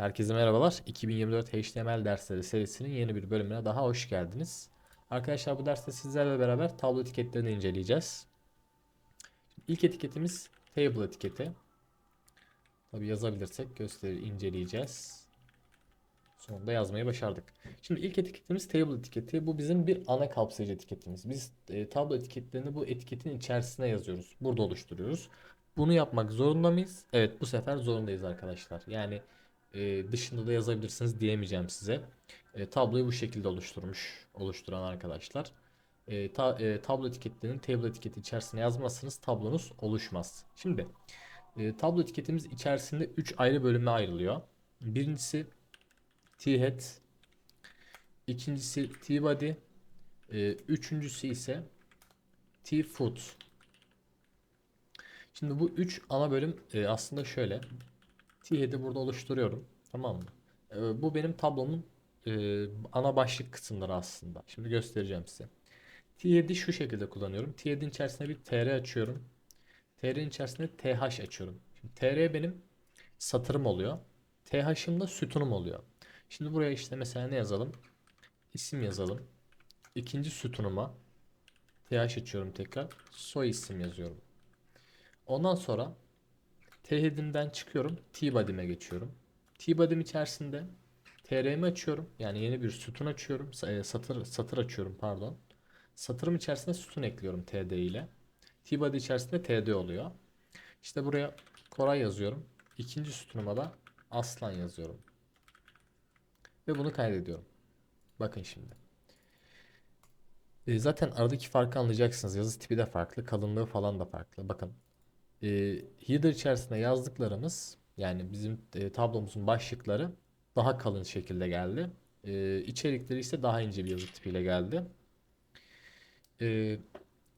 Herkese merhabalar. 2024 HTML dersleri serisinin yeni bir bölümüne daha hoş geldiniz. Arkadaşlar bu derste sizlerle beraber tablo etiketlerini inceleyeceğiz. İlk etiketimiz table etiketi. Tabi yazabilirsek gösteri inceleyeceğiz. Sonunda yazmayı başardık. Şimdi ilk etiketimiz table etiketi. Bu bizim bir ana kapsayıcı etiketimiz. Biz e, tablo etiketlerini bu etiketin içerisine yazıyoruz. Burada oluşturuyoruz. Bunu yapmak zorunda mıyız? Evet bu sefer zorundayız arkadaşlar. Yani e, dışında da yazabilirsiniz diyemeyeceğim size. E, tabloyu bu şekilde oluşturmuş oluşturan arkadaşlar. E, ta, e, tablo etiketlerinin table etiketi içerisine yazmazsanız tablonuz oluşmaz. Şimdi e, tablo etiketimiz içerisinde 3 ayrı bölüme ayrılıyor. Birincisi T-head, ikincisi T-body, e, üçüncüsü ise T-foot. Şimdi bu üç ana bölüm e, aslında şöyle. T-head'i burada oluşturuyorum. Tamam mı? E, bu benim tablomun e, ana başlık kısımları aslında. Şimdi göstereceğim size. T-head'i şu şekilde kullanıyorum. T-head'in içerisine bir tr açıyorum. tr'nin içerisine th açıyorum. Şimdi tr benim satırım oluyor. th'ım da sütunum oluyor. Şimdi buraya işte mesela ne yazalım? İsim yazalım. İkinci sütunuma th açıyorum tekrar. Soy isim yazıyorum. Ondan sonra T-head'imden çıkıyorum. T-body'me geçiyorum. T-body'm içerisinde TR'mi açıyorum. Yani yeni bir sütun açıyorum. E, Satır satır açıyorum pardon. Satırım içerisine sütun ekliyorum TD ile. T-body içerisinde TD oluyor. İşte buraya Koray yazıyorum. İkinci sütunuma da Aslan yazıyorum. Ve bunu kaydediyorum. Bakın şimdi. E, zaten aradaki farkı anlayacaksınız. Yazı tipi de farklı, kalınlığı falan da farklı. Bakın e, header içerisinde yazdıklarımız yani bizim e, tablomuzun başlıkları daha kalın şekilde geldi. E, içerikleri ise daha ince bir yazı tipiyle geldi. E,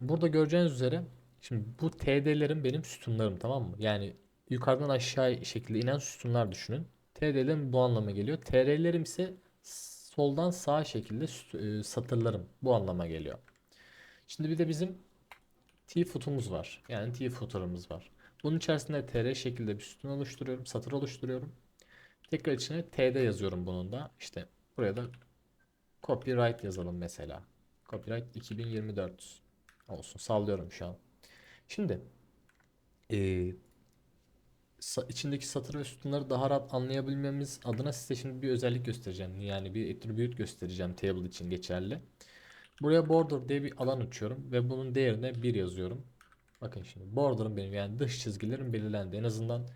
burada göreceğiniz üzere şimdi bu TD'lerim benim sütunlarım tamam mı? Yani yukarıdan aşağı şekilde inen sütunlar düşünün. TD'lerim bu anlama geliyor. TR'lerim ise soldan sağa şekilde e, satırlarım bu anlama geliyor. Şimdi bir de bizim T footumuz var. Yani T footer'ımız var. Bunun içerisinde tr şekilde bir sütun oluşturuyorum. Satır oluşturuyorum. Tekrar içine td yazıyorum bunun da. İşte buraya da copyright yazalım mesela. Copyright 2024 olsun. Sallıyorum şu an. Şimdi sa- içindeki satır ve sütunları daha rahat anlayabilmemiz adına size şimdi bir özellik göstereceğim. Yani bir attribute göstereceğim table için geçerli. Buraya border diye bir alan açıyorum ve bunun değerine 1 yazıyorum. Bakın şimdi border'ım benim yani dış çizgilerim belirlendi. En azından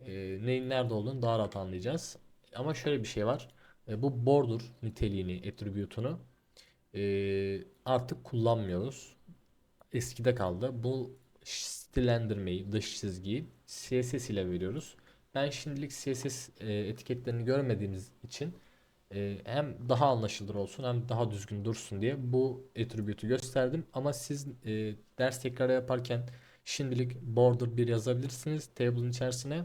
e, neyin nerede olduğunu daha rahat anlayacağız. Ama şöyle bir şey var. E, bu border niteliğini, attribute'unu e, artık kullanmıyoruz. Eskide kaldı. Bu stillendirmeyi, dış çizgiyi CSS ile veriyoruz. Ben şimdilik CSS e, etiketlerini görmediğimiz için e, hem daha anlaşılır olsun hem daha düzgün dursun diye bu attribute'u gösterdim. Ama siz e, ders tekrarı yaparken şimdilik border bir yazabilirsiniz table'ın içerisine.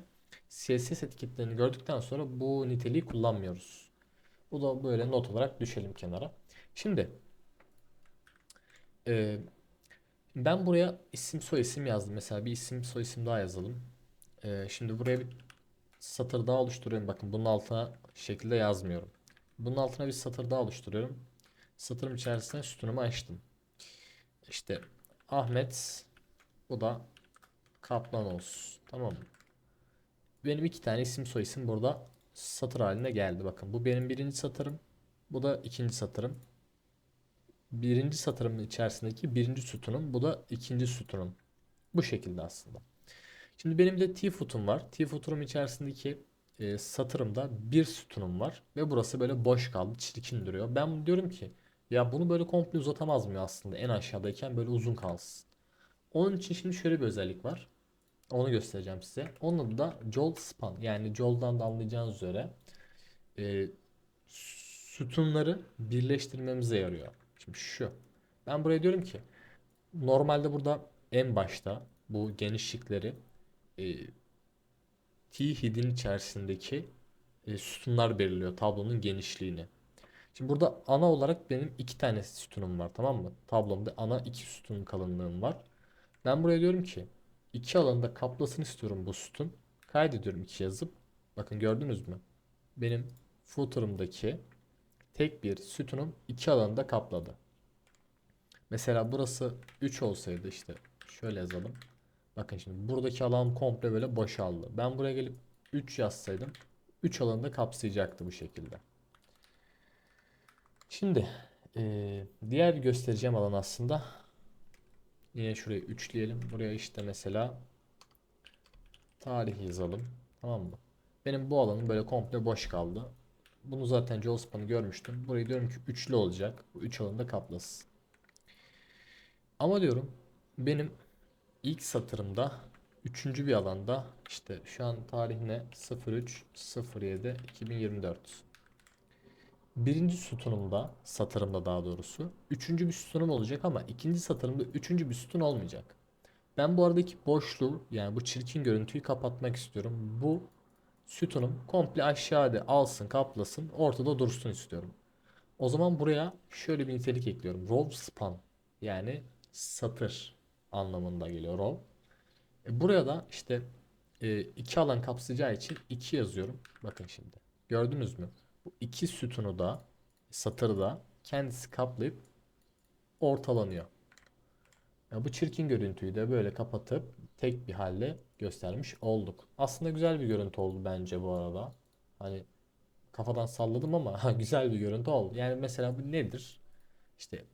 CSS etiketlerini gördükten sonra bu niteliği kullanmıyoruz. Bu da böyle not olarak düşelim kenara. Şimdi e, ben buraya isim soy isim yazdım. Mesela bir isim soy isim daha yazalım. E, şimdi buraya bir satır daha oluşturuyorum. Bakın bunun altına şekilde yazmıyorum. Bunun altına bir satır daha oluşturuyorum. Satırım içerisine sütunumu açtım. İşte Ahmet bu da Kaplan olsun. Tamam mı? Benim iki tane isim soy isim burada satır haline geldi. Bakın bu benim birinci satırım. Bu da ikinci satırım. Birinci satırımın içerisindeki birinci sütunum. Bu da ikinci sütunum. Bu şekilde aslında. Şimdi benim de T-footum var. T-footum içerisindeki e, satırımda bir sütunum var ve burası böyle boş kaldı, çirkin duruyor. Ben diyorum ki ya bunu böyle komple uzatamaz mı aslında en aşağıdayken böyle uzun kalsın. Onun için şimdi şöyle bir özellik var. Onu göstereceğim size. Onun adı da Jolt Span. Yani Jolt'dan da anlayacağınız üzere e, sütunları birleştirmemize yarıyor. Şimdi şu. Ben buraya diyorum ki normalde burada en başta bu genişlikleri e, T-head'in içerisindeki e, sütunlar belirliyor tablonun genişliğini. Şimdi burada ana olarak benim iki tane sütunum var tamam mı? Tablomda ana iki sütun kalınlığım var. Ben buraya diyorum ki iki alanda kaplasın istiyorum bu sütun. Kaydediyorum iki yazıp. Bakın gördünüz mü? benim footer'ımdaki tek bir sütunun iki alanı da kapladı. Mesela burası 3 olsaydı işte şöyle yazalım. Bakın şimdi buradaki alan komple böyle boşaldı. Ben buraya gelip 3 yazsaydım 3 alanı da kapsayacaktı bu şekilde. Şimdi eee, diğer göstereceğim alan aslında yine şurayı üçleyelim. Buraya işte mesela tarih yazalım. Tamam mı? Benim bu alanım böyle komple boş kaldı. Bunu zaten Jolspan'ı görmüştüm. Burayı diyorum ki üçlü olacak. Bu üç alanı da kaplasın. Ama diyorum benim ilk satırımda üçüncü bir alanda işte şu an tarih ne? 03 07 2024. Birinci sütunumda, satırımda daha doğrusu, üçüncü bir sütunum olacak ama ikinci satırımda üçüncü bir sütun olmayacak. Ben bu aradaki boşluğu yani bu çirkin görüntüyü kapatmak istiyorum. Bu sütunum komple aşağıda alsın, kaplasın, ortada dursun istiyorum. O zaman buraya şöyle bir nitelik ekliyorum. Row span yani satır anlamında geliyor row. E, buraya da işte e, iki alan kapsayacağı için 2 yazıyorum. Bakın şimdi. Gördünüz mü? Bu iki sütunu da satırı da kendisi kaplayıp ortalanıyor. Ya bu çirkin görüntüyü de böyle kapatıp tek bir halde göstermiş olduk. Aslında güzel bir görüntü oldu bence bu arada. Hani kafadan salladım ama güzel bir görüntü oldu. Yani mesela bu nedir? İşte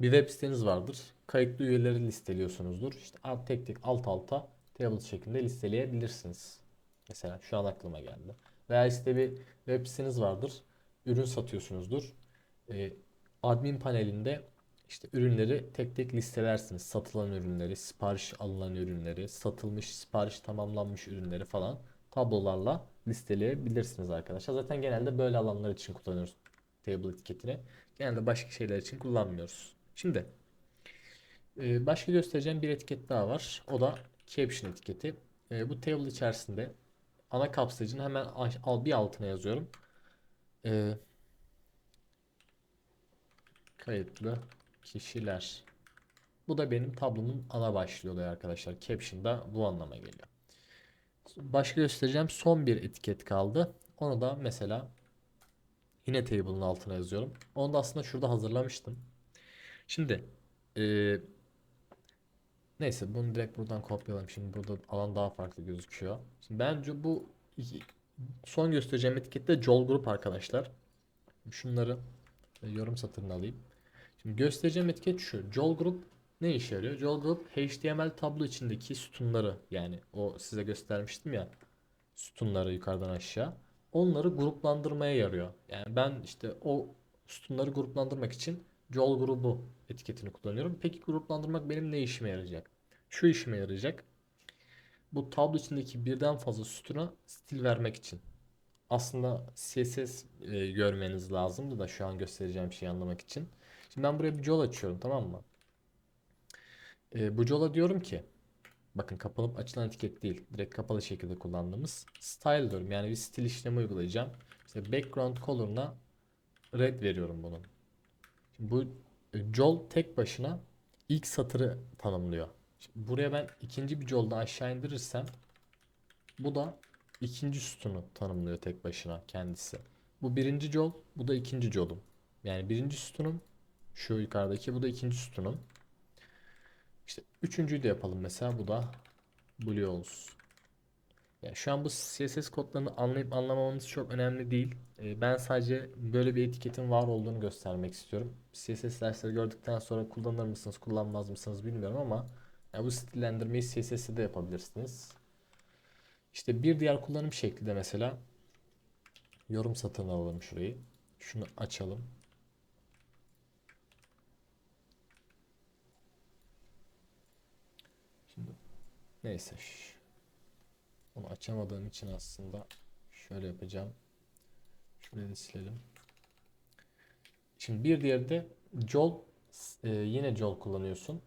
bir web siteniz vardır. Kayıtlı üyeleri listeliyorsunuzdur. İşte alt tek tek alt alta table şeklinde listeleyebilirsiniz. Mesela şu an aklıma geldi. Veya işte bir web siteniz vardır. Ürün satıyorsunuzdur. Ee, admin panelinde işte ürünleri tek tek listelersiniz. Satılan ürünleri, sipariş alınan ürünleri, satılmış, sipariş tamamlanmış ürünleri falan tablolarla listeleyebilirsiniz arkadaşlar. Zaten genelde böyle alanlar için kullanıyoruz table etiketini. Genelde başka şeyler için kullanmıyoruz. Şimdi e, başka göstereceğim bir etiket daha var. O da caption etiketi. E, bu table içerisinde ana kapsayıcının hemen al bir altına yazıyorum. E, kayıtlı kişiler. Bu da benim tablomun ana başlığı oluyor arkadaşlar. Caption da bu anlama geliyor. Başka göstereceğim son bir etiket kaldı. Onu da mesela yine table'ın altına yazıyorum. Onu da aslında şurada hazırlamıştım. Şimdi eee, neyse bunu direkt buradan kopyalayalım. Şimdi burada alan daha farklı gözüküyor. Şimdi bence bu son göstereceğim etikette Joel Group arkadaşlar. Şunları yorum satırına alayım. Şimdi göstereceğim etiket şu. Joel Group ne işe yarıyor? Joel Group HTML tablo içindeki sütunları yani o size göstermiştim ya sütunları yukarıdan aşağı. Onları gruplandırmaya yarıyor. Yani ben işte o sütunları gruplandırmak için Joel grubu etiketini kullanıyorum. Peki gruplandırmak benim ne işime yarayacak? Şu işime yarayacak. Bu tablo içindeki birden fazla sütuna stil vermek için. Aslında CSS e, görmeniz lazımdı da şu an göstereceğim şeyi anlamak için. Şimdi ben buraya bir Joel açıyorum tamam mı? E, bu Joel'a diyorum ki bakın kapanıp açılan etiket değil. Direkt kapalı şekilde kullandığımız style diyorum. Yani bir stil işlemi uygulayacağım. İşte background color'ına red veriyorum bunun. Bu e, Joel tek başına ilk satırı tanımlıyor. Şimdi buraya ben ikinci bir Joel'da aşağı indirirsem bu da ikinci sütunu tanımlıyor tek başına kendisi. Bu birinci Joel, bu da ikinci Joel'um. Yani birinci sütunum şu yukarıdaki, bu da ikinci sütunum. İşte üçüncüyü de yapalım mesela, bu da Blue olsun. Yani şu an bu CSS kodlarını anlayıp anlamamanız çok önemli değil. Ee, Ben sadece böyle bir etiketin var olduğunu göstermek istiyorum. CSS dersleri gördükten sonra kullanır mısınız, kullanmaz mısınız bilmiyorum ama ya bu stillendirmeyi CSS'de de yapabilirsiniz. İşte bir diğer kullanım şekli de mesela yorum satırına alalım şurayı. Şunu açalım. Şimdi neyse. Onu açamadığım için aslında şöyle yapacağım. Şurayı silelim. Şimdi bir diğeri de Joel e, yine Joel kullanıyorsun.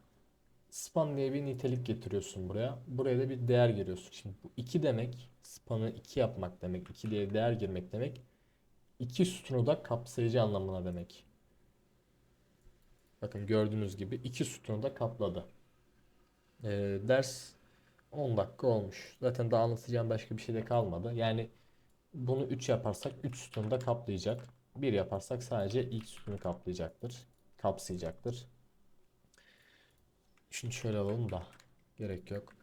Span diye bir nitelik getiriyorsun buraya. Buraya da bir değer giriyorsun. Şimdi bu 2 demek spanı 2 yapmak demek. 2 diye değer girmek demek. İki sütunu da kapsayıcı anlamına demek. Bakın gördüğünüz gibi iki sütunu da kapladı. Ee, ders 10 dakika olmuş. Zaten daha anlatacağım başka bir şey de kalmadı. Yani Bunu 3 yaparsak 3 sütunu da kaplayacak. 1 yaparsak sadece ilk sütunu kaplayacaktır. Kapsayacaktır. Şunu şöyle alalım da gerek yok.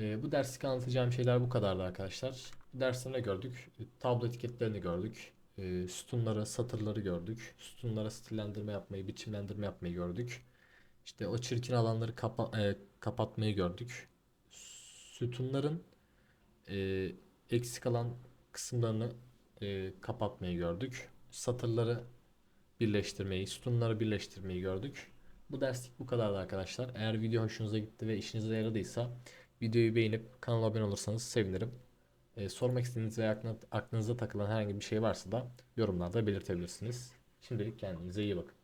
Ee, bu dersteki anlatacağım şeyler bu kadardı arkadaşlar. Derste ne gördük? Tablo etiketlerini gördük. E, sütunları, satırları gördük. Sütunlara stillendirme yapmayı, biçimlendirme yapmayı gördük. İşte o çirkin alanları kapa- e, kapatmayı gördük. Sütunların e, eksik alan kısımlarını e, kapatmayı gördük. Satırları birleştirmeyi, sütunları birleştirmeyi gördük. Bu derslik bu kadardı arkadaşlar. Eğer video hoşunuza gitti ve işinize yaradıysa videoyu beğenip kanala abone olursanız sevinirim. E, sormak istediğiniz veya aklınıza takılan herhangi bir şey varsa da yorumlarda belirtebilirsiniz. Şimdilik kendinize iyi bakın.